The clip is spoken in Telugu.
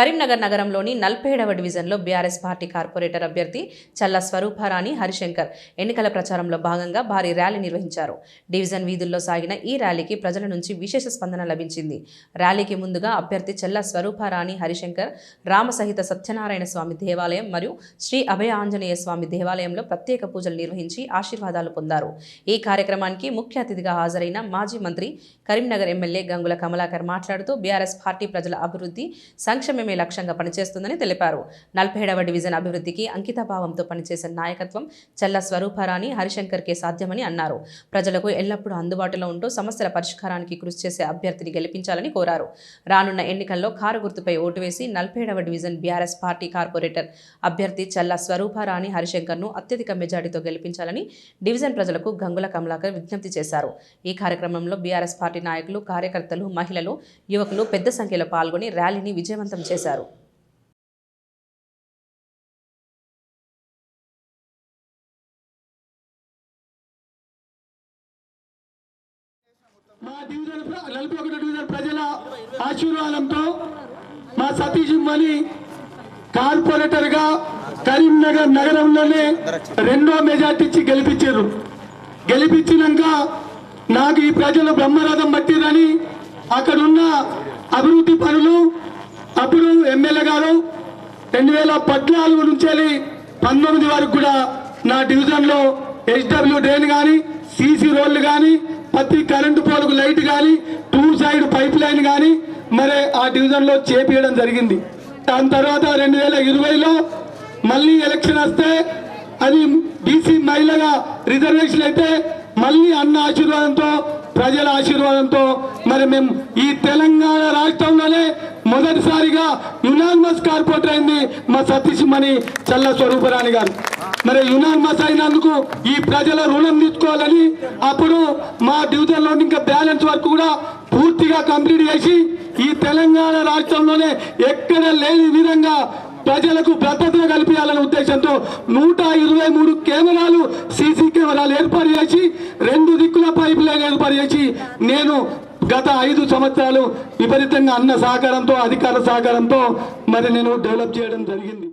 కరీంనగర్ నగరంలోని నల్పేడవ డివిజన్లో బీఆర్ఎస్ పార్టీ కార్పొరేటర్ అభ్యర్థి చల్ల స్వరూపారాణి హరిశంకర్ ఎన్నికల ప్రచారంలో భాగంగా భారీ ర్యాలీ నిర్వహించారు. డివిజన్ వీధుల్లో సాగిన ఈ ర్యాలీకి ప్రజల నుంచి విశేష స్పందన లభించింది. ర్యాలీకి ముందుగా అభ్యర్థి చెల్ల స్వరూపారాణి హరిశంకర్ రామసహిత సత్యనారాయణ స్వామి దేవాలయం మరియు శ్రీ అభయ ఆంజనేయ స్వామి దేవాలయంలో ప్రత్యేక పూజలు నిర్వహించి ఆశీర్వాదాలు పొందారు. ఈ కార్యక్రమానికి ముఖ్య అతిథిగా హాజరైన మాజీ మంత్రి కరీంనగర్ ఎమ్మెల్యే గంగుల కమలాకర్ మాట్లాడుతూ బీఆర్ఎస్ పార్టీ ప్రజల అభివృద్ధి సంక్షేమమే లక్ష్యంగా పనిచేస్తుందని తెలిపారు. నలభై ఏడవ డివిజన్ అభివృద్ధికి అంకితభావంతో పనిచేసే నాయకత్వం చల్ల స్వరూపారాణి హరిశంకర్కే సాధ్యమని అన్నారు. ప్రజలకు ఎల్లప్పుడూ అందుబాటులో ఉంటూ సమస్యల పరిష్కారానికి కృషి చేసే అభ్యర్థిని గెలిపించాలని కోరారు. రానున్న ఎన్నికల్లో కారు గుర్తుపై ఓటు వేసి నలభై ఏడవ డివిజన్ బీఆర్ఎస్ పార్టీ కార్పొరేటర్ అభ్యర్థి చల్ల స్వరూపారాణి హరిశంకర్ను అత్యధిక మెజార్టీతో గెలిపించాలని డివిజన్ ప్రజలకు గంగుల కమలాకర్ విజ్ఞప్తి చేశారు. ఈ కార్యక్రమంలో బీఆర్ఎస్ పార్టీ నాయకులు కార్యకర్తలు మహిళలు యువకులు పెద్ద సంఖ్యలో పాల్గొని ర్యాలీని విజయవంతం చేశారు. మా డివిజన్ నలభై డివిజన్ ప్రజల ఆశీర్వాదంతో మా సతీష్ మణి కార్పొరేటర్గా కరీంనగర్ నగరంలోనే రెండో మెజార్టీ ఇచ్చి గెలిపించారు. గెలిపించినాక నాకు ఈ ప్రజలు బ్రహ్మరథం పట్టిరని అక్కడున్న అభివృద్ధి పనులు అప్పుడు ఎమ్మెల్యే గారు రెండు వేల పద్నాలుగు నుంచి పంతొమ్మిది వరకు కూడా నా డివిజన్లో హెచ్డబ్ల్యూ డ్రైన్ కానీ సీసీ రోడ్లు కానీ ప్రతి కరెంటు పోలకు లైట్ కానీ టూ సైడ్ పైప్ లైన్ కానీ మరి ఆ డివిజన్లో చేపించడం జరిగింది. దాని తర్వాత రెండు వేల ఇరవైలో మళ్ళీ ఎలక్షన్ వస్తే అది బీసీ మహిళగా రిజర్వేషన్ అయితే మళ్ళీ అన్న ఆశీర్వాదంతో ప్రజల ఆశీర్వాదంతో మరి మేము ఈ తెలంగాణ రాష్ట్రంలోనే మొదటిసారిగా యునానిమస్ కార్పొరేటర్ అయింది మా సతీష్ మణి చల్ల స్వరూపరాణి గారు. మరి యునానిమస్ అయినందుకు ఈ ప్రజల రుణం తీసుకోవాలని అప్పుడు మా డివిజన్లో ఇంకా బ్యాలెన్స్ వర్క్ కూడా పూర్తిగా కంప్లీట్ చేసి ఈ తెలంగాణ రాష్ట్రంలోనే ఎక్కడ లేని విధంగా ప్రజలకు భద్రతను కల్పించాలనే ఉద్దేశంతో నూట ఇరవై మూడు కెమెరాలు సీసీ కెమెరాలు ఏర్పాటు చేసి రెండు దిక్కుల పైప్ లైన్ ఏర్పాటు చేసి నేను గత ఐదు సంవత్సరాలు విపరీతంగా అన్న సహకారంతో అధికార సహకారంతో మరి నేను డెవలప్ చేయడం జరిగింది.